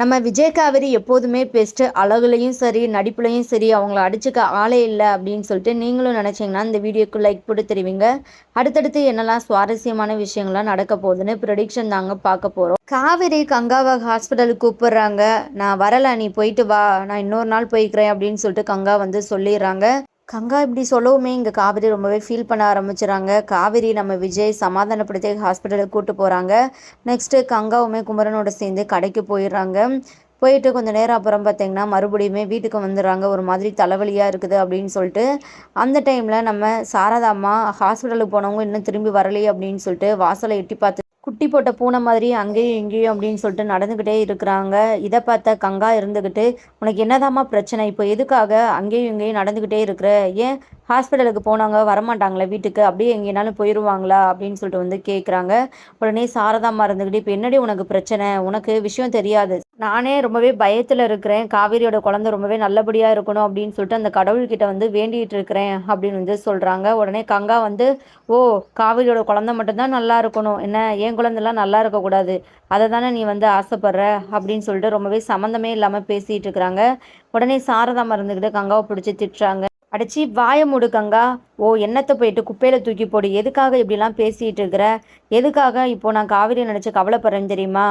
நம்ம விஜய் காவேரி எப்போதுமே பெஸ்ட்டு அழகுலையும் சரி நடிப்புலையும் சரி அவங்கள அடிச்சுக்க ஆளே இல்லை அப்படின்னு சொல்லிட்டு நீங்களும் நினச்சிங்கன்னா இந்த வீடியோக்கு லைக் போட்டு தெரிவிங்க. அடுத்தடுத்து என்னெல்லாம் சுவாரஸ்யமான விஷயங்கள்லாம் நடக்க போகுதுன்னு ப்ரொடிக்ஷன் தாங்க பார்க்க போகிறோம் காவேரி கங்காவை ஹாஸ்பிட்டலுக்கு கூப்பிடுறாங்க. நான் வரலை நீ போயிட்டு வா. நான் இன்னொரு நாள் போய்க்கிறேன் அப்படின்னு சொல்லிட்டு கங்கா வந்து சொல்லிடுறாங்க. கங்கா இப்படி சொல்லவுமே இங்கே காவேரி ரொம்பவே ஃபீல் பண்ண ஆரம்பிச்சுறாங்க. காவேரி நம்ம விஜய் சமாதானப்படுத்தி ஹாஸ்பிட்டலுக்கு கூப்பிட்டு போகிறாங்க நெக்ஸ்ட்டு கங்காவுமே குமரனோட சேர்ந்து கடைக்கு போயிடுறாங்க. போயிட்டு கொஞ்சம் நேரம் அப்புறம் பார்த்திங்கன்னா மறுபடியுமே வீட்டுக்கு வந்துடுறாங்க. ஒரு மாதிரி தலைவலியாக இருக்குது அப்படின்னு சொல்லிட்டு அந்த டைமில் நம்ம சாரதாம்மா ஹாஸ்பிட்டலுக்கு போனவங்க இன்னும் திரும்பி வரலையே அப்படின்னு சொல்லிட்டு வாசலை எட்டி பார்த்து குட்டி போட்ட பூனை மாதிரி அங்கேயும் இங்கேயும் அப்படின்னு சொல்லிட்டு நடந்துக்கிட்டே இருக்கிறாங்க. இதை பார்த்த கங்கா இருந்துக்கிட்டு உனக்கு என்னதாம்மா பிரச்சனை? இப்போ எதுக்காக அங்கேயும் இங்கேயும் நடந்துக்கிட்டே இருக்கிற? ஏன் ஹாஸ்பிட்டலுக்கு போனாங்க வரமாட்டாங்களா வீட்டுக்கு அப்படியே எங்கேனாலும் போயிடுவாங்களா அப்படின்னு சொல்லிட்டு வந்து கேட்குறாங்க உடனே சாரதாமா இருந்துக்கிட்டு இப்போ என்னடி உனக்கு பிரச்சனை? உனக்கு விஷயம் தெரியாது. நானே ரொம்பவே பயத்தில் இருக்கிறேன். காவேரியோட குழந்தை ரொம்பவே நல்லபடியாக இருக்கணும் அப்படின்னு சொல்லிட்டு அந்த கடவுள்கிட்ட வந்து வேண்டிகிட்டு இருக்கிறேன் அப்படின்னு வந்து சொல்கிறாங்க உடனே கங்கா வந்து ஓ காவேரியோட குழந்தை மட்டும்தான் நல்லா இருக்கணும். என்ன என் குழந்தைலாம் நல்லா இருக்கக்கூடாது அதை தானே நீ வந்து ஆசைப்படுற? அப்படின்னு சொல்லிட்டு ரொம்பவே சம்மந்தமே இல்லாமல் பேசிகிட்டு இருக்கிறாங்க. உடனே சாரதா இருந்துக்கிட்டு கங்காவை பிடிச்சி திட்டுறாங்க. அடிச்சு வாய மூடு கங்கா. ஓ என்னத்தை போயிட்டு குப்பையில் தூக்கி போடு. எதுக்காக இப்படிலாம் பேசிகிட்டு இருக்கிற? எதுக்காக இப்போ நான் காவிரி நினச்சி கவலைப்படுறேன் தெரியுமா?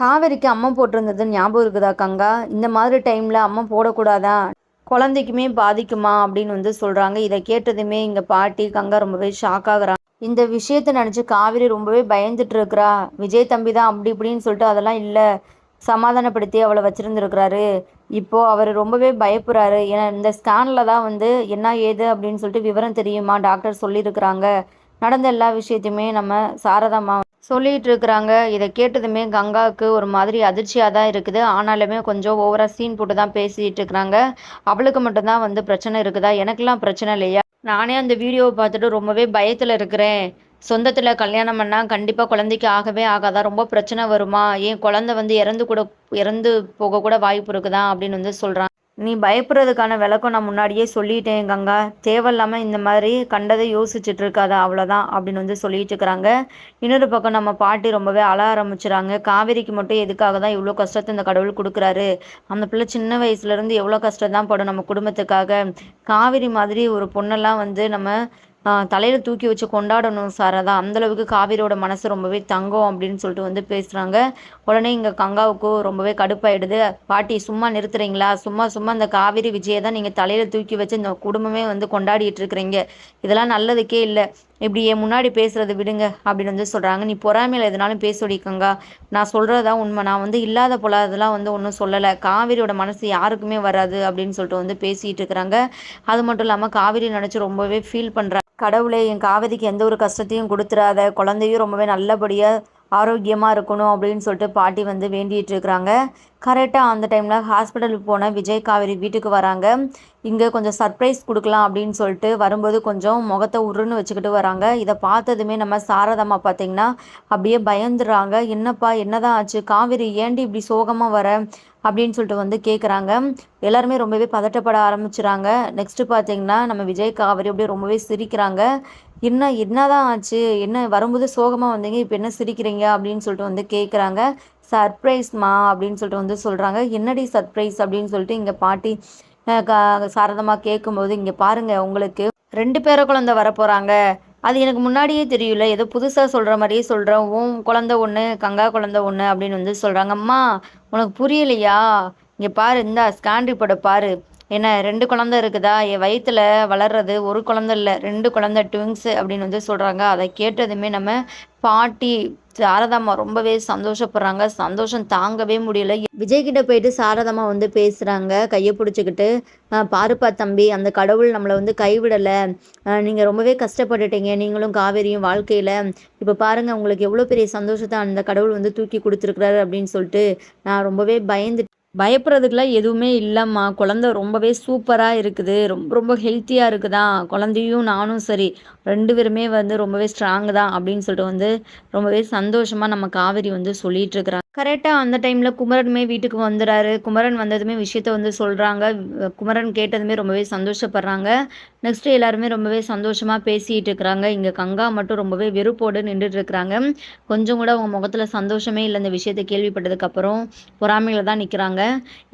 காவேரிக்கு அம்மா போட்டிருந்தது ஞாபகம் இருக்குதா கங்கா? இந்த மாதிரி டைமில் அம்மா போடக்கூடாதா? குழந்தைக்குமே பாதிக்குமா? அப்படின்னு வந்து சொல்கிறாங்க இதை கேட்டதுமே இங்கே பாட்டி கங்கா ரொம்பவே ஷாக் ஆகுறாங்க. இந்த விஷயத்தை நினச்சி காவிரி ரொம்பவே பயந்துட்டு இருக்கிறா. விஜய் தம்பி தான் அப்படி இப்படின்னு சொல்லிட்டு அதெல்லாம் இல்லை. சமாதானப்படுத்தி அவளை வச்சுருந்துருக்கிறாரு. இப்போது அவர் ரொம்பவே பயப்படுறாரு ஏன்னா இந்த ஸ்கேனில் தான் வந்து என்ன ஏது அப்படின்னு சொல்லிட்டு விவரம் தெரியுமா? டாக்டர் சொல்லியிருக்கிறாங்க. நடந்த எல்லா விஷயத்தையுமே நம்ம சாரதாமா சொல்லிகிட்டு இருக்கிறாங்க. இதை கேட்டதுமே கங்காவுக்கு ஒரு மாதிரி அதிர்ச்சியாக தான் இருக்குது. ஆனாலுமே கொஞ்சம் ஓவராக சீன் போட்டு தான் பேசிகிட்டு இருக்கிறாங்க. அவளுக்கு மட்டும்தான் வந்து பிரச்சனை இருக்குதா? எனக்கெல்லாம் பிரச்சனை இல்லையா? நானே அந்த வீடியோவை பார்த்துட்டு ரொம்பவே பயத்தில் இருக்கிறேன். சொந்தத்தில் கல்யாணம் பண்ணால் கண்டிப்பாக குழந்தைக்கு ஆகவே ஆகாதா? ரொம்ப பிரச்சனை வருமா? ஏன் குழந்தை வந்து இறந்து கூட இறந்து போக கூட வாய்ப்பு இருக்குதா? அப்படின்னு வந்து சொல்கிறான் நீ பயப்படுறதுக்கான விளக்கம் நான் முன்னாடியே சொல்லிட்டேன் கங்கா. தேவையில்லாமல் இந்த மாதிரி கண்டதை யோசிச்சுட்டு இருக்காதா அவ்வளோதான் அப்படின்னு வந்து சொல்லிட்டு இருக்கிறாங்க. இன்னொரு பக்கம் நம்ம பாட்டி ரொம்பவே அழ ஆரம்பிச்சுறாங்க. காவேரிக்கு மட்டும் எதுக்காக தான் இவ்வளோ கஷ்டத்தை இந்த கடவுள் கொடுக்குறாரு? அந்த பிள்ளை சின்ன வயசுலேருந்து எவ்வளோ கஷ்டம் தான் படும் நம்ம குடும்பத்துக்காக. காவேரி மாதிரி ஒரு பொண்ணெல்லாம் வந்து நம்ம தலையில் தூக்கி வச்சு கொண்டாடணும் சார். அதான் அந்தளவுக்கு காவிரியோட மனசு ரொம்பவே தங்கம் அப்படின்னு சொல்லிட்டு வந்து பேசுகிறாங்க உடனே இங்கே கங்காவுக்கும் ரொம்பவே கடுப்பாயிடுது. பாட்டி சும்மா நிறுத்துறீங்களா? சும்மா சும்மா அந்த காவிரி விஜயை தான் நீங்கள் தலையில் தூக்கி வச்சு இந்த குடும்பமே வந்து கொண்டாடிட்டு இருக்கிறீங்க. இதெல்லாம் நல்லதுக்கே இல்லை. இப்படி என் முன்னாடி பேசுகிறத விடுங்க அப்படின்னு வந்து சொல்கிறாங்க நீ பொறாமையில் எதுனாலும் பேசடிக்கங்க நான் சொல்கிறதா உண்மை. நான் வந்து இல்லாத பொல்லாததெல்லாம் வந்து ஒன்றும் சொல்லலை. காவிரியோட மனசு யாருக்குமே வராது அப்படின்னு சொல்லிட்டு வந்து பேசிகிட்டு இருக்கிறாங்க. அது மட்டும் இல்லாமல் காவிரி நினச்சி ரொம்பவே ஃபீல் பண்ணுறேன் கடவுளே என் காவிரிக்கு எந்த ஒரு கஷ்டத்தையும் கொடுத்துறாத. குழந்தையும் ரொம்பவே நல்லபடியாக ஆரோக்கியமாக இருக்கணும் அப்படின்னு சொல்லிட்டு பாட்டி வந்து வேண்டிகிட்டு இருக்கிறாங்க. கரெக்டாக அந்த டைமில் ஹாஸ்பிட்டலுக்கு போன விஜய் காவேரி வீட்டுக்கு வராங்க. இங்கே கொஞ்சம் சர்ப்ரைஸ் கொடுக்கலாம் அப்படின்னு சொல்லிட்டு வரும்போது கொஞ்சம் முகத்தை உருன்னு வச்சுக்கிட்டு வராங்க. இதை பார்த்ததுமே நம்ம சாரதம்மா பார்த்திங்கன்னா அப்படியே பயந்துடுறாங்க. என்னப்பா என்னதான் ஆச்சு? காவேரி ஏண்டி இப்படி சோகமாக வர? அப்படின்னு சொல்லிட்டு வந்து கேட்குறாங்க எல்லாருமே ரொம்பவே பதட்டப்பட ஆரம்பிச்சுறாங்க. நெக்ஸ்ட்டு பார்த்தீங்கன்னா நம்ம விஜய் காவரி அப்படியே ரொம்பவே சிரிக்கிறாங்க. என்ன என்னதான் ஆச்சு? என்ன வரும்போது சோகமாக வந்தீங்க? இப்போ என்ன சிரிக்கிறீங்க? அப்படின்னு சொல்லிட்டு வந்து கேட்குறாங்க சர்ப்ரைஸ்மா அப்படின்னு சொல்லிட்டு வந்து சொல்கிறாங்க என்னடி சர்ப்ரைஸ் அப்படின்னு சொல்லிட்டு இங்கே பாட்டி சாரதமாக கேட்கும்போது இங்கே பாருங்கள் உங்களுக்கு ரெண்டு பேரை குழந்தை வரப்போகிறாங்க அது எனக்கு முன்னாடியே தெரியல. ஏதோ புதுசாக சொல்கிற மாதிரியே சொல்கிறேன் உன் குழந்த ஒன்று கங்கா குழந்த ஒன்று அப்படின்னு வந்து சொல்கிறாங்க அம்மா உனக்கு புரியலையா? இங்கே பாரு இந்தா ஸ்கேன் ரிப்போர்ட்டை பாரு. என்ன ரெண்டு குழந்த இருக்குதா? என் வயிற்றில் வளர்றது ஒரு குழந்த இல்லை ரெண்டு குழந்த ட்விங்ஸு அப்படின்னு வந்து சொல்கிறாங்க அதை கேட்டதுமே நம்ம பாட்டி சாரதாம்மா ரொம்பவே சந்தோஷப்படுறாங்க. சந்தோஷம் தாங்கவே முடியல. விஜய்கிட்ட போயிட்டு சாரதாம்மா வந்து பேசுகிறாங்க கையை பிடிச்சிக்கிட்டு பாருப்பா தம்பி அந்த கடவுள் நம்மளை வந்து கைவிடலை. நீங்கள் ரொம்பவே கஷ்டப்பட்டுட்டீங்க. நீங்களும் காவேரியும் வாழ்க்கையில் இப்போ பாருங்கள் உங்களுக்கு எவ்வளோ பெரிய சந்தோஷத்தை அந்த கடவுள் வந்து தூக்கி கொடுத்துருக்குறாரு அப்படின்னு சொல்லிட்டு நான் ரொம்பவே பயந்து பயப்படுறதுக்குலாம் எதுவுமே இல்லைம்மா. குழந்த ரொம்பவே சூப்பராக இருக்குது. ரொம்ப ரொம்ப ஹெல்த்தியாக இருக்குதா? குழந்தையும் நானும் சரி. ரெண்டு பேருமே வந்து ரொம்பவே ஸ்ட்ராங் தான் அப்படின்னு சொல்லிட்டு வந்து ரொம்பவே சந்தோஷமாக நம்ம காவேரி வந்து சொல்லிகிட்ருக்குறாங்க கரெக்டாக அந்த டைமில் குமரனுமே வீட்டுக்கு வந்துடுறாரு குமரன் வந்ததுமே விஷயத்த வந்து சொல்கிறாங்க குமரன் கேட்டதுமே ரொம்பவே சந்தோஷப்படுறாங்க. நெக்ஸ்ட்டு எல்லாருமே ரொம்பவே சந்தோஷமாக பேசிகிட்டு இருக்கிறாங்க. இங்கே கங்கா மட்டும் ரொம்பவே வெறுப்போடு நின்றுட்டுருக்குறாங்க கொஞ்சம் கூட அவங்க முகத்தில் சந்தோஷமே இல்லை இந்த விஷயத்தை கேள்விப்பட்டதுக்கப்புறம் பொறாமையில் தான் நிற்கிறாங்க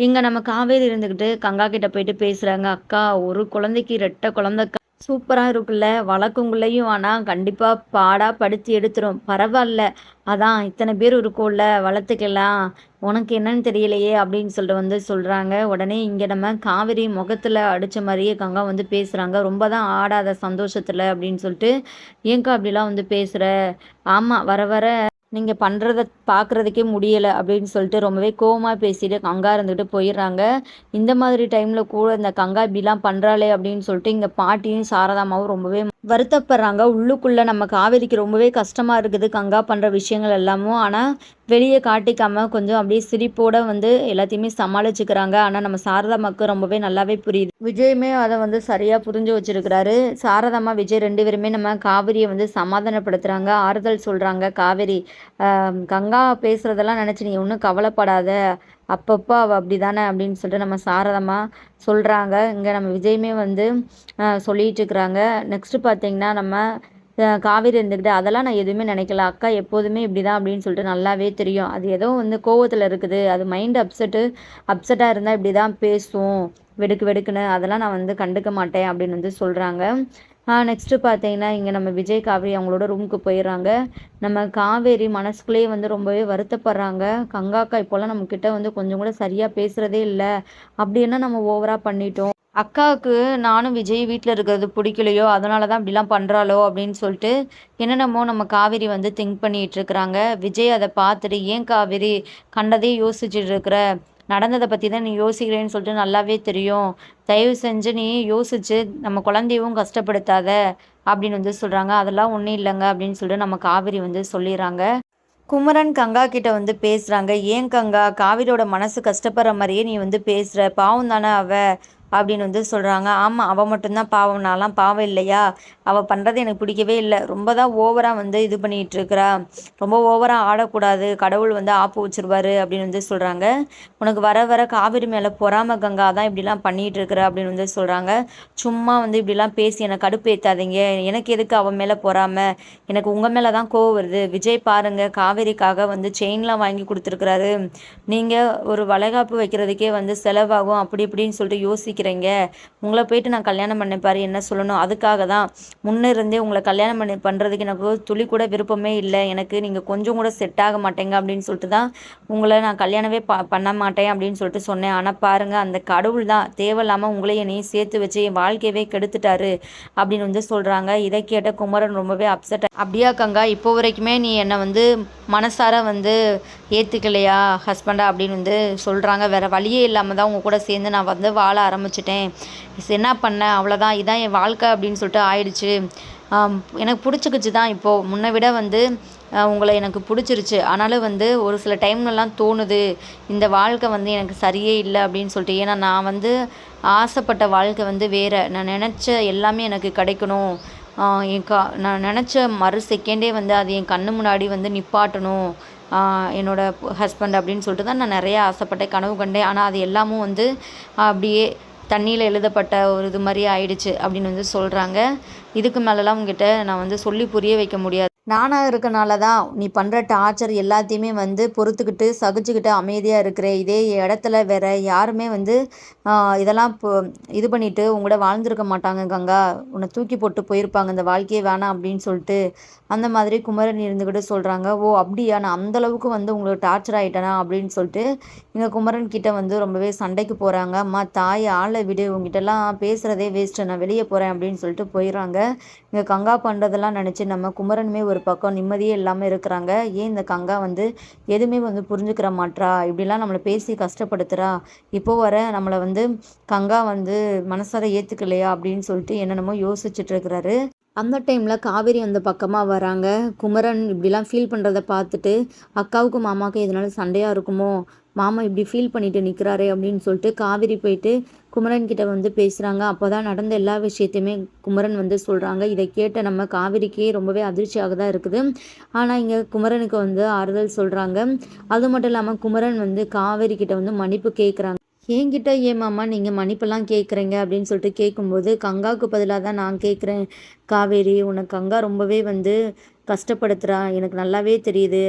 இங்கே நம்ம காவேரி இருந்துக்கிட்டு கங்கா கிட்ட போயிட்டு பேசுகிறாங்க அக்கா ஒரு குழந்தைக்கு ரெட்டை குழந்தை சூப்பராக இருக்குல்ல வழக்குங்களையும் ஆனால் கண்டிப்பாக பாடாக படுத்தி எடுத்துரும். பரவாயில்ல அதான் இத்தனை பேர் இருக்கும்ல. வளர்த்துக்கலாம் உனக்கு என்னன்னு தெரியலையே அப்படின்னு சொல்லிட்டு வந்து சொல்கிறாங்க உடனே இங்கே நம்ம காவிரி முகத்தில் அடித்த மாதிரியே கங்கா வந்து பேசுகிறாங்க ரொம்ப தான் ஆடாத சந்தோஷத்தில் அப்படின்னு சொல்லிட்டு ஏங்கா அப்படிலாம் வந்து பேசுகிற ஆமாம் வர வர நீங்கள் பண்ணுறத பார்க்குறதுக்கே முடியலை அப்படின்னு சொல்லிட்டு ரொம்பவே கோவமாக பேசிட்டு கங்கா இருந்துக்கிட்டு போயிடுறாங்க. இந்த மாதிரி டைமில் கூட இந்த கங்கா இப்படிலாம் பண்ணுறாளே அப்படின்னு சொல்லிட்டு இங்கே பாட்டியும் சாரதாமாவும் ரொம்பவே வருத்தப்படுறாங்க. உள்ளுக்குள்ளே நம்ம காவேரிக்கு ரொம்பவே கஷ்டமாக இருக்குது. கங்கா பண்ணுற விஷயங்கள் எல்லாமும். ஆனால் வெளியே காட்டிக்காமல் கொஞ்சம் அப்படியே சிரிப்போடு வந்து எல்லாத்தையுமே சமாளிச்சுக்கிறாங்க. ஆனால் நம்ம சாரதாமாவுக்கு ரொம்பவே நல்லாவே புரியுது. விஜயுமே அதை வந்து சரியாக புரிஞ்சு வச்சுருக்கிறாரு. சாரதாமா விஜய் ரெண்டு பேருமே நம்ம காவிரியை வந்து சமாதானப்படுத்துகிறாங்க ஆறுதல் சொல்கிறாங்க காவேரி கங்கா பேசுகிறதெல்லாம் நினச்சி நீ ஒன்றும் கவலைப்படாத. அப்பப்போ அவள் அப்படி தானே அப்படின்னு சொல்லிட்டு நம்ம சாரதமாக சொல்கிறாங்க இங்கே நம்ம விஜயுமே வந்து சொல்லிகிட்டு இருக்கிறாங்க. நெக்ஸ்ட்டு பார்த்திங்கன்னா நம்ம காவேரி இருந்துக்கிட்டு அதெல்லாம் நான் எதுவுமே நினைக்கல. அக்கா எப்போதுமே இப்படி தான் அப்படின்னு சொல்லிட்டு நல்லாவே தெரியும். அது ஏதோ வந்து கோவத்தில் இருக்குது. அது மைண்ட் அப்செட்டு அப்செட்டாக இருந்தால் இப்படி தான் பேசும். வெடுக்கு வெடுக்குன்னு அதெல்லாம் நான் வந்து கண்டுக்க மாட்டேன் அப்படின்னு வந்து சொல்கிறாங்க நெக்ஸ்ட்டு பார்த்தீங்கன்னா இங்கே நம்ம விஜய் காவேரி அவங்களோட ரூமுக்கு போயிடுறாங்க. நம்ம காவேரி மனசுக்குள்ளேயே வந்து ரொம்பவே வருத்தப்படுறாங்க. கங்காக்கா இப்போல்லாம் நம்மக்கிட்ட வந்து கொஞ்சம் கூட சரியாக பேசுகிறதே இல்லை. அப்படின்னா நம்ம ஓவராக பண்ணிட்டோம்? அக்காவுக்கு நானும் விஜய் வீட்டில் இருக்கிறது பிடிக்கலையோ அதனால தான் அப்படிலாம் பண்ணுறாளோ அப்படின்னு சொல்லிட்டு என்னென்னமோ நம்ம காவேரி வந்து திங்க் பண்ணிகிட்டு இருக்கிறாங்க. விஜய் அதை பார்த்துட்டு ஏன் காவேரி கண்டதே யோசிச்சுட்டு இருக்கிற? நடந்ததை பற்றி தான் நீ யோசிக்கிறேன்னு சொல்லிட்டு நல்லாவே தெரியும். தயவு செஞ்சு நீ யோசிச்சு நம்ம குழந்தையவும் கஷ்டப்படுத்தாத அப்படின்னு வந்து சொல்கிறாங்க அதெல்லாம் ஒன்றும் இல்லைங்க அப்படின்னு சொல்லிட்டு நம்ம காவிரி வந்து சொல்லிடுறாங்க. குமரன் கங்கா கிட்ட வந்து பேசுகிறாங்க ஏன் கங்கா காவிரியோட மனசு கஷ்டப்படுற மாதிரியே நீ வந்து பேசுகிற பாவம் தானே அவ. அப்படின்னு வந்து சொல்கிறாங்க ஆமாம் அவள் மட்டும்தான் பாவம். நான்லாம் பாவம் இல்லையா? அவள் பண்ணுறது எனக்கு பிடிக்கவே இல்லை. ரொம்ப தான் ஓவராக வந்து இது பண்ணிகிட்டு இருக்கிறா. ரொம்ப ஓவராக ஆடக்கூடாது. கடவுள் வந்து ஆப்பு வச்சிருவாரு அப்படின்னு வந்து சொல்கிறாங்க உனக்கு வர வர காவிரி மேலே பொறாம கங்கா தான் இப்படிலாம் பண்ணிகிட்டு இருக்கிற அப்படின்னு வந்து சொல்கிறாங்க சும்மா வந்து இப்படிலாம் பேசி என்னை கடுப்பேற்றாதீங்க எனக்கு எதுக்கு அவன் மேலே பொறாம? எனக்கு உங்கள் மேலே தான் கோவம் வருது. விஜய் பாருங்கள் காவேரிக்காக வந்து செயின்லாம் வாங்கி கொடுத்துருக்குறாரு. நீங்கள் ஒரு வளைகாப்பு வைக்கிறதுக்கே வந்து செலவாகும். அப்படி இப்படின்னு சொல்லிட்டு யோசி யோசிக்கிறீங்க உங்களை போயிட்டு நான் கல்யாணம் பண்ண என்ன சொல்லணும்? அதுக்காக தான். முன்னே இருந்தே உங்களை கல்யாணம் பண்ணி பண்ணுறதுக்கு எனக்கு துளி கூட விருப்பமே இல்லை. எனக்கு நீங்கள் கொஞ்சம் கூட செட் ஆக மாட்டேங்க அப்படின்னு சொல்லிட்டு தான் உங்களை நான் கல்யாணமே ப பண்ண மாட்டேன் அப்படின்னு சொல்லிட்டு சொன்னேன். ஆனால் பாருங்கள் அந்த கடவுள் தான். தேவையில்லாமல் உங்களையும் என்னையும் சேர்த்து வச்சு என் வாழ்க்கையவே கெடுத்துட்டாரு அப்படின்னு வந்து சொல்கிறாங்க இதை கேட்ட குமரன் ரொம்பவே அப்செட் அப்படியா கங்கா இப்போ வரைக்குமே நீ என்னை வந்து மனசார வந்து ஏற்றுக்கலையா ஹஸ்பண்டா அப்படின்னு வந்து சொல்கிறாங்க வேறு வழியே இல்லாமல் தான் உங்கள் கூட சேர்ந்து நான் வந்து வாழ ஆரம்பிச்சிட்டேன். என்ன பண்ணேன் அவ்வளோதான் இதான் என் வாழ்க்கை அப்படின்னு சொல்லிட்டு ஆயிடுச்சு. எனக்கு பிடிச்சிக்கிச்சு தான் இப்போது முன்னை விட வந்து உங்களை எனக்கு பிடிச்சிருச்சு. ஆனாலும் வந்து ஒரு சில டைம்லலாம் தோணுது. இந்த வாழ்க்கை வந்து எனக்கு சரியே இல்லை அப்படின்னு சொல்லிட்டு. ஏன்னா நான் வந்து ஆசைப்பட்ட வாழ்க்கை வந்து வேறு. நான் நினச்ச எல்லாமே எனக்கு கிடைக்கணும். என் கா நான் நினச்ச மறு செகண்டே வந்து அது என் கண்ணு முன்னாடி வந்து நிப்பாட்டணும். என்னோடய ஹஸ்பண்ட் அப்படின்னு சொல்லிட்டு தான் நான் நிறையா ஆசைப்பட்டேன் கனவு கண்டேன். ஆனால் அது எல்லாமும் வந்து அப்படியே தண்ணியில் எழுதப்பட்ட ஒரு இது மாதிரி ஆயிடுச்சு அப்படின்னு வந்து சொல்கிறாங்க இதுக்கு மேலெலாம் உங்ககிட்ட நான் வந்து சொல்லி புரிய வைக்க முடியாது. நானாக இருக்கனால தான் நீ பண்ணுற டார்ச்சர் எல்லாத்தையுமே வந்து பொறுத்துக்கிட்டு சகிச்சுக்கிட்டு அமைதியாக இருக்கிற. இதே இடத்துல வேற யாருமே வந்து இதெல்லாம் இப்போ இது பண்ணிவிட்டு உங்கள்கிட்ட வாழ்ந்துருக்க மாட்டாங்க கங்கா. உன்னை தூக்கி போட்டு போயிருப்பாங்க. இந்த வாழ்க்கையே வேணாம் அப்படின்னு சொல்லிட்டு அந்த மாதிரி குமரன் இருந்துக்கிட்டு சொல்கிறாங்க ஓ அப்படியா? நான் அந்தளவுக்கு வந்து உங்களுக்கு டார்ச்சர் ஆகிட்டேனா அப்படின்னு சொல்லிட்டு இங்கே குமரன் கிட்டே வந்து ரொம்பவே சண்டைக்கு போகிறாங்க அம்மா தாய் ஆளை விடு. உங்ககிட்டலாம் பேசுகிறதே வேஸ்ட்டு நான் வெளியே போகிறேன் அப்படின்னு சொல்லிட்டு போயிடுறாங்க. இங்கே கங்கா பண்ணுறதெல்லாம் நினச்சி நம்ம குமரனுமே ஒரு ஒரு பக்கம் நிம்மதியே இல்லாமல் இருக்கிறாங்க. ஏன் இந்த கங்கா வந்து எதுவுமே வந்து புரிஞ்சுக்கிற மாட்றா? இப்படிலாம் நம்மளை பேசி கஷ்டப்படுத்துகிறா இப்போ வர நம்மளை வந்து கங்கா வந்து மனசார ஏற்றுக்கலையா அப்படின்னு சொல்லிட்டு என்னென்னமோ யோசிச்சுட்டு இருக்கிறாரு. அந்த டைமில் காவேரி அந்த பக்கமாக வராங்க. குமரன் இப்படிலாம் ஃபீல் பண்ணுறத பார்த்துட்டு அக்காவுக்கும் மாமாவுக்கும் எதனால சண்டையாக இருக்குமோ? மாமா இப்படி ஃபீல் பண்ணிட்டு நிற்கிறாரே அப்படின்னு சொல்லிட்டு காவேரி போயிட்டு குமரன் கிட்ட வந்து பேசுகிறாங்க அப்போ தான் நடந்த எல்லா விஷயத்தையுமே குமரன் வந்து சொல்கிறாங்க இதை கேட்ட நம்ம காவிரிக்கே ரொம்பவே அதிர்ச்சியாக தான் இருக்குது. ஆனால் இங்கே குமரனுக்கு வந்து ஆறுதல் சொல்கிறாங்க அது மட்டும் இல்லாமல் குமரன் வந்து காவேரி கிட்ட வந்து மன்னிப்பு கேட்குறாங்க என்கிட்ட ஏமாம்மா நீங்கள் மன்னிப்பெல்லாம் கேட்குறீங்க அப்படின்னு சொல்லிட்டு கேட்கும்போது கங்காவுக்கு பதிலாக தான் நான் கேட்குறேன் காவேரி உனக்கு கங்கா ரொம்பவே வந்து கஷ்டப்படுத்துகிறா எனக்கு நல்லாவே தெரியுது.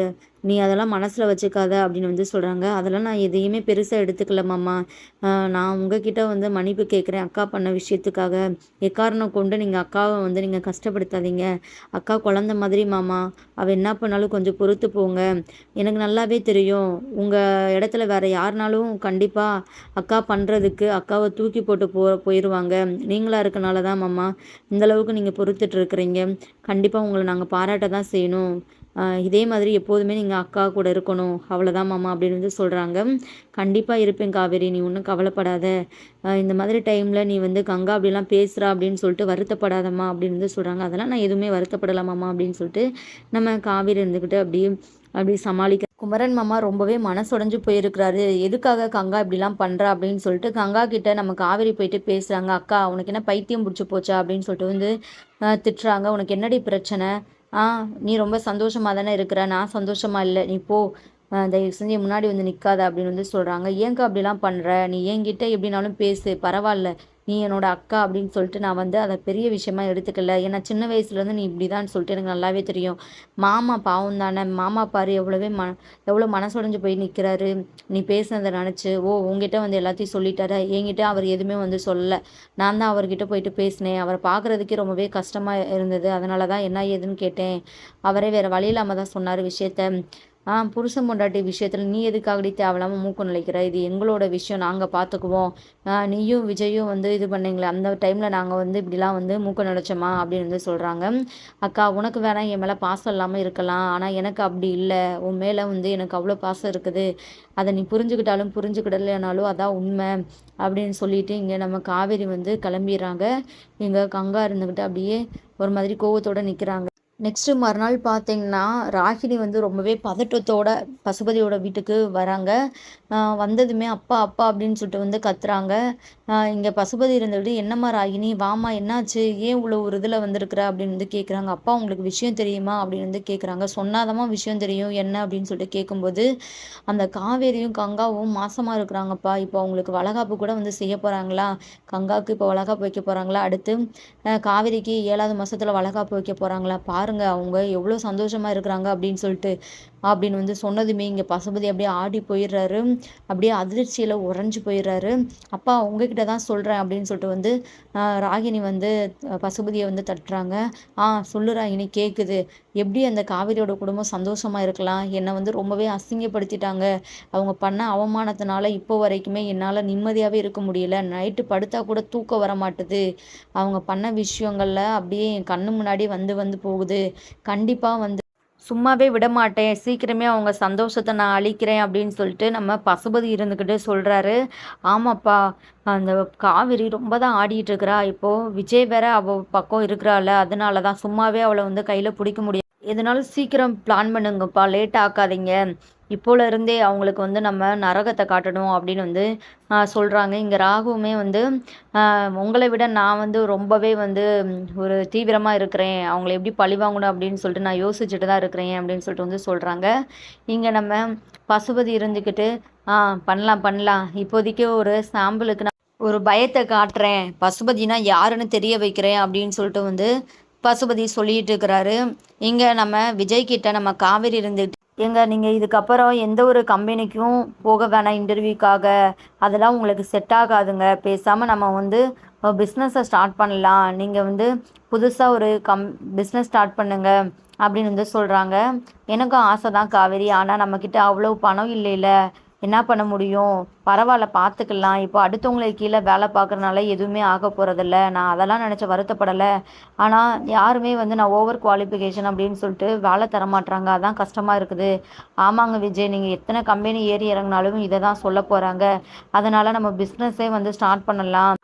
நீ அதெல்லாம் மனசில் வச்சுக்காத அப்படின்னு வந்து சொல்கிறாங்க அதெல்லாம் நான் எதையுமே பெருசாக எடுத்துக்கல மாமா. நான் உங்ககிட்ட வந்து மன்னிப்பு கேட்குறேன் அக்கா பண்ண விஷயத்துக்காக. எக்காரணம் கொண்டு நீங்கள் அக்காவை வந்து நீங்கள் கஷ்டப்படுத்தாதீங்க. அக்கா குழந்த மாதிரி மாமா. அவள் என்ன பண்ணாலும் கொஞ்சம் பொறுத்து போங்க. எனக்கு நல்லாவே தெரியும். உங்கள் இடத்துல வேறு யாருனாலும் கண்டிப்பாக அக்கா பண்ணுறதுக்கு அக்காவை தூக்கி போட்டு போ போயிடுவாங்க நீங்களாக இருக்கனால தான் மாமா இந்தளவுக்கு நீங்கள் பொறுத்துட்டு இருக்கிறீங்க. கண்டிப்பாக உங்களை நாங்கள் பாராட்ட தான் செய்யணும். இதே மாதிரி எப்போதுமே நீங்கள் அக்கா கூட இருக்கணும். அவ்வளோதான் மாமா அப்படின்னு வந்து சொல்கிறாங்க கண்டிப்பாக இருப்பேன் காவேரி நீ ஒன்றும் கவலைப்படாத. இந்த மாதிரி டைமில் நீ வந்து கங்கா அப்படிலாம் பேசுகிறா அப்படின்னு சொல்லிட்டு வருத்தப்படாதம்மா அப்படின்னு வந்து சொல்கிறாங்க அதெல்லாம் நான் எதுவுமே வருத்தப்படலாமாம்மா அப்படின்னு சொல்லிட்டு நம்ம காவேரி இருந்துக்கிட்டு அப்படியே அப்படி சமாளிக்க குமரன் மாமா ரொம்பவே மனசுடைஞ்சு போயிருக்கிறாரு. எதுக்காக கங்கா இப்படிலாம் பண்ணுறா அப்படின்னு சொல்லிட்டு கங்கா கிட்ட நம்ம காவேரி போயிட்டு பேசுகிறாங்க அக்கா உனக்கு என்ன பைத்தியம் பிடிச்சி போச்சா அப்படின்னு சொல்லிட்டு வந்து திட்டுறாங்க. உனக்கு என்னடி பிரச்சனை? ஆ நீ ரொம்ப சந்தோஷமாக தானே இருக்கிற? நான் சந்தோஷமாக இல்லை. நீ போ. தயவு செஞ்சு முன்னாடி வந்து நிற்காத அப்படின்னு வந்து சொல்கிறாங்க ஏங்க அப்படிலாம் பண்ணுற நீ என்கிட்ட எப்படினாலும் பேசு. பரவாயில்ல. நீ என்னோட அக்கா அப்படின்னு சொல்லிட்டு நான் வந்து அதை பெரிய விஷயமா எடுத்துக்கல. ஏன்னா சின்ன வயசுலேருந்து நீ இப்படி தான் சொல்லிட்டு எனக்கு நல்லாவே தெரியும். மாமா பாவம் தானே. மாமா பாரு எவ்வளோவே ம எவ்வளோ மனசுடைஞ்சு போய் நிற்கிறாரு நீ பேசுனதை நினச்சி ஓ உங்ககிட்ட வந்து எல்லாத்தையும் சொல்லிட்டாரு? என்கிட்ட அவர் எதுவுமே வந்து சொல்லலை. நான் தான் அவர்கிட்ட போயிட்டு பேசினேன். அவரை பார்க்குறதுக்கே ரொம்பவே கஷ்டமாக இருந்தது. அதனால தான் என்ன ஏதுன்னு கேட்டேன். அவரே வேறு வழி இல்லாமல் தான் சொன்னார் விஷயத்த. ஆ புருஷன் பொண்டாட்டி விஷயத்தில் நீ எதுக்காகடி தேவையில்லாமல் மூக்கு நிலைக்கிற இது எங்களோட விஷயம் நாங்கள் பார்த்துக்குவோம் நீயும் விஜயும் வந்து இது பண்ணீங்களே அந்த டைமில் நாங்கள் வந்து இப்படிலாம் வந்து மூக்க நினைச்சோமா அப்படின்னு வந்து சொல்கிறாங்க அக்கா உனக்கு வேணா என் மேலே பாசம் இல்லாமல் இருக்கலாம் ஆனால் எனக்கு அப்படி இல்லை. உன் மேலே வந்து எனக்கு அவ்வளோ பாசம் இருக்குது. அதை நீ புரிஞ்சுக்கிட்டாலும் புரிஞ்சுக்கிடலைனாலும் அதான் உண்மை அப்படின்னு சொல்லிட்டு இங்கே நம்ம காவேரி வந்து கிளம்பிடுறாங்க. இங்கே கங்கா இருந்துக்கிட்டு அப்படியே ஒரு மாதிரி கோவத்தோடு நிற்கிறாங்க நெக்ஸ்ட்டு மறுநாள் பார்த்தீங்கன்னா ராகினி வந்து ரொம்பவே பதட்டத்தோட பசுபதியோட வீட்டுக்கு வராங்க. வந்ததுமே அப்பா அப்பா அப்படின்னு சொல்லிட்டு வந்து கத்துறாங்க. இங்கே பசுபதி இருந்தபடி என்னம்மா ராகினி வாமா என்னாச்சு? ஏன் இவ்வளோ ஒரு இதில் வந்திருக்கிற? அப்படின்னு வந்து கேட்குறாங்க அப்பா உங்களுக்கு விஷயம் தெரியுமா? அப்படின்னு வந்து கேட்குறாங்க சொன்னாதமா விஷயம் தெரியும். என்ன? அப்படின்னு சொல்லிட்டு கேட்கும்போது அந்த காவேரியும் கங்காவும் மாசமாக இருக்கிறாங்கப்பா. இப்போ அவங்களுக்கு வளகாப்பு கூட வந்து செய்ய போகிறாங்களா கங்காவுக்கு இப்போ வளகாப்பு வைக்க போகிறாங்களா அடுத்து காவேரிக்கு ஏழாவது மாதத்தில் வளகாப்பு வைக்க போகிறாங்களா பாருங்கள் அவங்க எவ்வளோ சந்தோஷமாக இருக்கிறாங்க அப்படின்னு சொல்லிட்டு அப்படின்னு வந்து சொன்னதுமே இங்கே பசுபதி அப்படியே ஆடி போயிடுறாரு. அப்படியே அதிர்ச்சியில் உறைஞ்சி போயிடுறாரு. அப்பா உங்ககிட்ட தான் சொல்கிறேன் அப்படின்னு சொல்லிட்டு வந்து ராகினி வந்து பசுபதியை வந்து தட்டுறாங்க. ஆ சொல்லு ராகினி கேட்குது எப்படி அந்த காவிரியோட குடும்பம் சந்தோஷமாக இருக்கலாம்? என்னை வந்து ரொம்பவே அசிங்கப்படுத்திட்டாங்க. அவங்க பண்ண அவமானத்தினால இப்போ வரைக்குமே என்னால் நிம்மதியாகவே இருக்க முடியல. நைட்டு படுத்தா கூட தூக்கம் வர மாட்டுது. அவங்க பண்ண விஷயங்களில் அப்படியே என் கண்ணு முன்னாடி வந்து வந்து போகுது. கண்டிப்பாக வந்து சும்மாவே விட மாட்டேன் சீக்கிரமே அவங்க சந்தோஷத்தை நான் அழிக்கிறேன் அப்படின்னு சொல்லிட்டு நம்ம பசுபதி இருந்துக்கிட்டு சொல்கிறாரு ஆமாப்பா அந்த காவிரி ரொம்ப தான் ஆடிட்டு இருக்கிறா. இப்போது விஜய் வேற அவள் பக்கம் இருக்கிறாள் அதனால தான் சும்மாவே அவளை வந்து கையில் பிடிக்க முடியாது எதனாலும் சீக்கிரம் பிளான் பண்ணுங்கப்பா. லேட் ஆக்காதீங்க இப்போல இருந்தே அவங்களுக்கு வந்து நம்ம நரகத்தை காட்டணும் அப்படின்னு வந்து சொல்கிறாங்க இங்கே ராகுவுமே வந்து உங்களை விட நான் வந்து ரொம்பவே வந்து ஒரு தீவிரமாக இருக்கிறேன். அவங்கள எப்படி பழி வாங்கணும் அப்படின்னு சொல்லிட்டு நான் யோசிச்சுட்டு தான் இருக்கிறேன் அப்படின்னு சொல்லிட்டு வந்து சொல்கிறாங்க இங்கே நம்ம பசுபதி இருந்துக்கிட்டு ஆ பண்ணலாம் பண்ணலாம். இப்போதைக்கு ஒரு சாம்பிளுக்கு நான் ஒரு பயத்தை காட்டுறேன். பசுபதினா யாருன்னு தெரிய வைக்கிறேன் அப்படின்னு சொல்லிட்டு வந்து பசுபதி சொல்லிட்டு இருக்கிறாரு. இங்கே நம்ம விஜய் கிட்ட நம்ம காவேரி இருந்துட்டு எங்க நீங்கள் இதுக்கப்புறம் எந்த ஒரு கம்பெனிக்கும் போக வேணாம் இன்டர்வியூக்காக அதெல்லாம் உங்களுக்கு செட் ஆகாதுங்க. பேசாமல் நம்ம வந்து பிஸ்னஸை ஸ்டார்ட் பண்ணலாம். நீங்கள் வந்து புதுசாக ஒரு கம் பிஸ்னஸ் ஸ்டார்ட் பண்ணுங்க அப்படின்னு வந்து சொல்கிறாங்க எனக்கும் ஆசை தான் காவேரி. ஆனால் நம்மக்கிட்ட அவ்வளோ பணம் இல்லை என்ன பண்ண முடியும்? பரவாயில்ல பார்த்துக்கலாம். இப்போ அடுத்தவங்களுக்கு கீழே வேலை பார்க்குறனால எதுவுமே ஆக போகிறதில்ல நான் அதெல்லாம் நினச்சி வருத்தப்படலை. ஆனால் யாருமே வந்து நான் ஓவர் குவாலிஃபிகேஷன் அப்படின்னு சொல்லிட்டு வேலை தர மாட்டுறாங்க அதான் கஷ்டமாக இருக்குது. ஆமாங்க விஜய் நீங்கள் எத்தனை கம்பெனி ஏறி இறங்கினாலும் இதை தான் சொல்ல போகிறாங்க அதனால் நம்ம பிஸ்னஸே வந்து ஸ்டார்ட் பண்ணலாம்.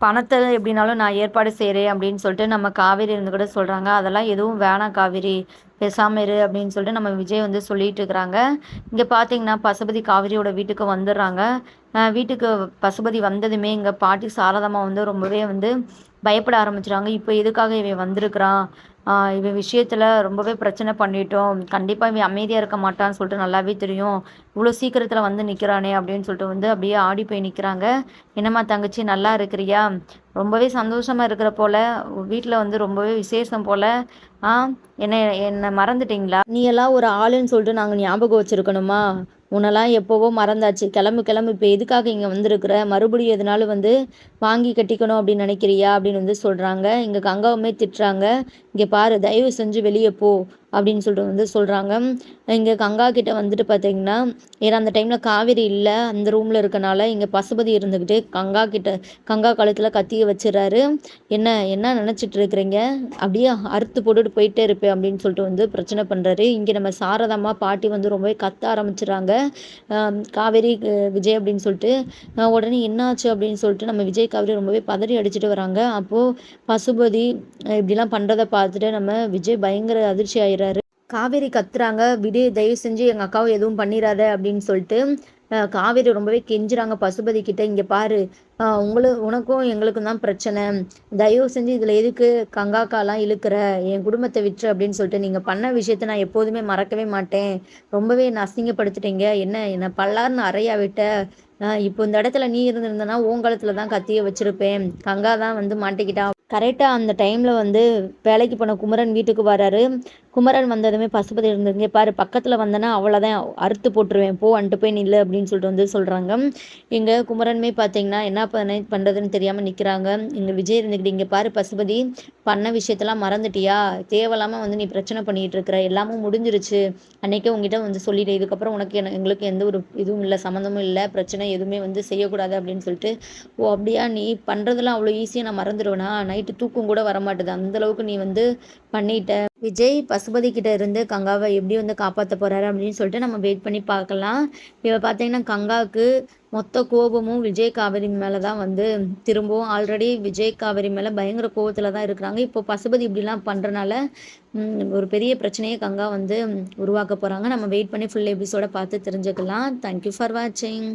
பணத்தை எப்படினாலும் நான் ஏற்பாடு செய்கிறேன் அப்படின்னு சொல்லிட்டு நம்ம காவேரி இருந்து கூட சொல்கிறாங்க அதெல்லாம் எதுவும் வேணாம் காவேரி. பேசாமல் இரு அப்படின்னு சொல்லிட்டு நம்ம விஜய் வந்து சொல்லிட்டு இருக்கிறாங்க. இங்கே பார்த்தீங்கன்னா பசுபதி காவிரியோட வீட்டுக்கு வந்துடுறாங்க. வீட்டுக்கு பசுபதி வந்ததுமே இங்கே பாட்டி சாரதமாக வந்து ரொம்பவே வந்து பயப்பட ஆரம்பிச்சிடுறாங்க இப்போ எதுக்காக இவன் வந்திருக்கிறான்? இவன் விஷயத்தில் ரொம்பவே பிரச்சனை பண்ணிட்டோம். கண்டிப்பாக இவன் அமைதியாக இருக்க மாட்டான்னு சொல்லிட்டு நல்லாவே தெரியும். இவ்வளோ சீக்கிரத்தில் வந்து நிற்கிறானே அப்படின்னு சொல்லிட்டு வந்து அப்படியே ஆடி போய் நிற்கிறாங்க என்னம்மா தங்கச்சி நல்லா இருக்கிறியா? ரொம்பவே சந்தோஷமாக இருக்கிற போல். வீட்டில் வந்து ரொம்பவே விசேஷம் போல். ஆ என்ன என்னை மறந்துட்டிங்களா? நீ எல்லாம் ஒரு ஆளுன்னு சொல்லிட்டு நாங்கள் ஞாபகம் வச்சுருக்கணுமா? உன்னெல்லாம் எப்போவோ மறந்தாச்சு. கிளம்பு கிளம்பு. இப்போ எதுக்காக இங்கே வந்திருக்கிற? மறுபடியும் எதனாலும் வந்து வாங்கி கட்டிக்கணும் அப்படின்னு நினைக்கிறியா அப்படின்னு வந்து சொல்கிறாங்க இங்கே கங்காவுமே திட்டுறாங்க. இங்கே பாரு தயவு செஞ்சு வெளியே போ அப்படின்னு சொல்லிட்டு வந்து சொல்கிறாங்க இங்கே கங்கா கிட்ட வந்துட்டு பார்த்தீங்கன்னா ஏன்னா அந்த டைமில் காவேரி இல்லை அந்த ரூமில் இருக்கனால இங்கே பசுபதி இருந்துக்கிட்டு கங்கா கிட்ட கங்கா கழுத்தில் கத்தியை வச்சிடறாரு. என்ன என்ன நினச்சிட்டு இருக்கிறீங்க? அப்படியே அறுத்து போட்டுட்டு போயிட்டே இருப்பேன் அப்படின்னு சொல்லிட்டு வந்து பிரச்சனை பண்ணுறாரு இங்கே நம்ம சாரதாமா பாட்டி வந்து ரொம்பவே கத்த ஆரம்பிச்சிடுறாங்க. காவேரி விஜய் அப்படின்னு சொல்லிட்டு உடனே என்னாச்சு அப்படின்னு சொல்லிட்டு நம்ம விஜய் காவேரி ரொம்பவே பதறி அடிச்சுட்டு வராங்க. அப்போது பசுபதி இப்படிலாம் பண்ணுறதை பார்த்துட்டு நம்ம விஜய் பயங்கர அதிர்ச்சி ஆயிடுறாரு காவேரி கத்துறாங்க. விடு தயவு செஞ்சு எங்கள் அக்காவை எதுவும் பண்ணிடாத அப்படின்னு சொல்லிட்டு காவேரி ரொம்பவே கெஞ்சுறாங்க பசுபதி கிட்ட. இங்கே பாரு உங்களுக்கு உனக்கும் எங்களுக்கும் தான் பிரச்சனை. தயவு செஞ்சு இதில் எதுக்கு கங்காக்காலாம் இழுக்கிற? என் குடும்பத்தை விற்று அப்படின்னு சொல்லிட்டு நீங்கள் பண்ண விஷயத்த நான் எப்போதுமே மறக்கவே மாட்டேன். ரொம்பவே என்னை அசிங்கப்படுத்திட்டீங்க. என்ன என்னை பல்லார்னு அறையா விட்ட இப்போ இந்த இடத்துல நீ இருந்திருந்தனா ஓங்காலத்தில் தான் கத்திய வச்சுருப்பேன். கங்கா தான் வந்து மாட்டிக்கிட்டா கரெக்டாக அந்த டைமில் வந்து வேலைக்கு போன குமரன் வீட்டுக்கு வராரு. குமரன் வந்ததுமே பசுபதி இருந்ததுங்க பாரு பக்கத்தில் வந்தேன்னா அவ்வளோதான் அறுத்து போட்டுருவேன் போ வந்துட்டு போய் நில்லு அப்படின்னு சொல்லிட்டு வந்து சொல்கிறாங்க இங்கே குமரனுமே பார்த்தீங்கன்னா என்ன பண்ண பண்ணுறதுன்னு தெரியாமல் நிற்கிறாங்க இங்கே விஜய் இருந்துக்கிட்டு இங்கே பாரு பசுபதி பண்ண விஷயத்தெல்லாம் மறந்துட்டியா? தேவையில்லாமல் வந்து நீ பிரச்சனை பண்ணிகிட்டு இருக்கிற. எல்லாமும் முடிஞ்சிருச்சு. அன்றைக்கே உங்ககிட்ட வந்து சொல்லிட்டு இதுக்கப்புறம் உனக்கு எங்களுக்கு எந்த ஒரு இதுவும் இல்லை சம்மந்தமும் இல்லை. பிரச்சனை எதுவுமே வந்து செய்யக்கூடாது அப்படின்னு சொல்லிட்டு ஓ அப்படியா? நீ பண்ணுறதெல்லாம் அவ்வளோ ஈஸியாக நான் மறந்துடுவேனா நைட்டு தூக்கம் கூட வரமாட்டுது. அந்தளவுக்கு நீ வந்து பண்ணிட்டேன். விஜய் பசுபதி கிட்ட இருந்து கங்காவை எப்படி வந்து காப்பாற்ற போறாரு? அப்படின்னு சொல்லிட்டு நம்ம வெயிட் பண்ணி பார்க்கலாம். இப்போ பார்த்தீங்கன்னா கங்காவுக்கு மொத்த கோபமும் விஜய் காவேரி மேலே தான் வந்து திரும்பவும் ஆல்ரெடி விஜய் காவேரி மேலே பயங்கர கோபத்தில் தான் இருக்கிறாங்க. இப்போ பசுபதி இப்படிலாம் பண்ணுறனால ஒரு பெரிய பிரச்சனையை கங்கா வந்து உருவாக்க போகிறாங்க நம்ம வெயிட் பண்ணி ஃபுல் எபிசோட பார்த்து தெரிஞ்சுக்கலாம். தேங்க்யூ ஃபார் வாட்சிங்